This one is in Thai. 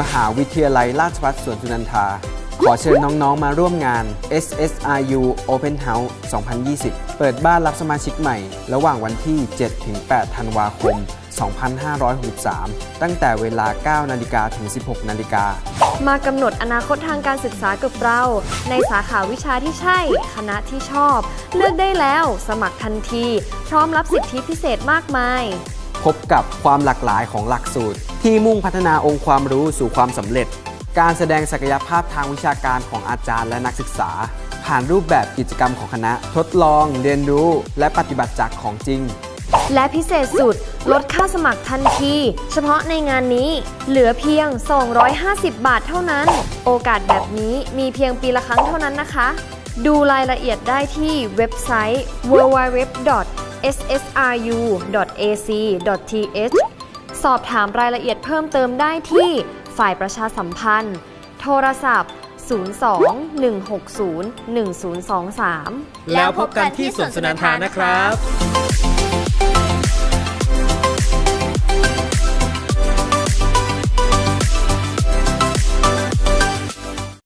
มหาวิทยาลัยราชภัฏสวนสุนันทา ขอเชิญน้องๆมาร่วมงาน SSRU Open House 2020 เปิดบ้านรับสมาชิกใหม่ ระหว่างวันที่ 7-8 ธันวาคม 2563 ตั้งแต่เวลา 9 นาฬิกาถึง 16 นาฬิกามากำหนดอนาคตทางการศึกษากับเรา ในสาขาวิชาที่ใช่ คณะที่ชอบ เลือกได้แล้ว สมัครทันที พร้อมรับสิทธิพิเศษมากมาย พบกับความหลากหลายของหลักสูตร ที่มุ่งพัฒนาองค์ความรู้สู่ความสำเร็จ การแสดงศักยภาพทางวิชาการของอาจารย์และนักศึกษา ผ่านรูปแบบกิจกรรมของคณะ ทดลอง เรียนรู้ และปฏิบัติจากของจริง และพิเศษสุดลดค่าสมัครทันที เฉพาะในงานนี้ เหลือเพียง 250 บาทเท่านั้น โอกาสแบบนี้มีเพียงปีละครั้งเท่านั้นนะคะ ดูรายละเอียดได้ที่เว็บไซต์ www ssru.ac.th สอบถามรายละเอียดเพิ่มเติมได้ที่ฝ่ายประชาสัมพันธ์ โทรศัพท์ 02 160 1023 แล้วพบกันที่สวนสนันทานะครับ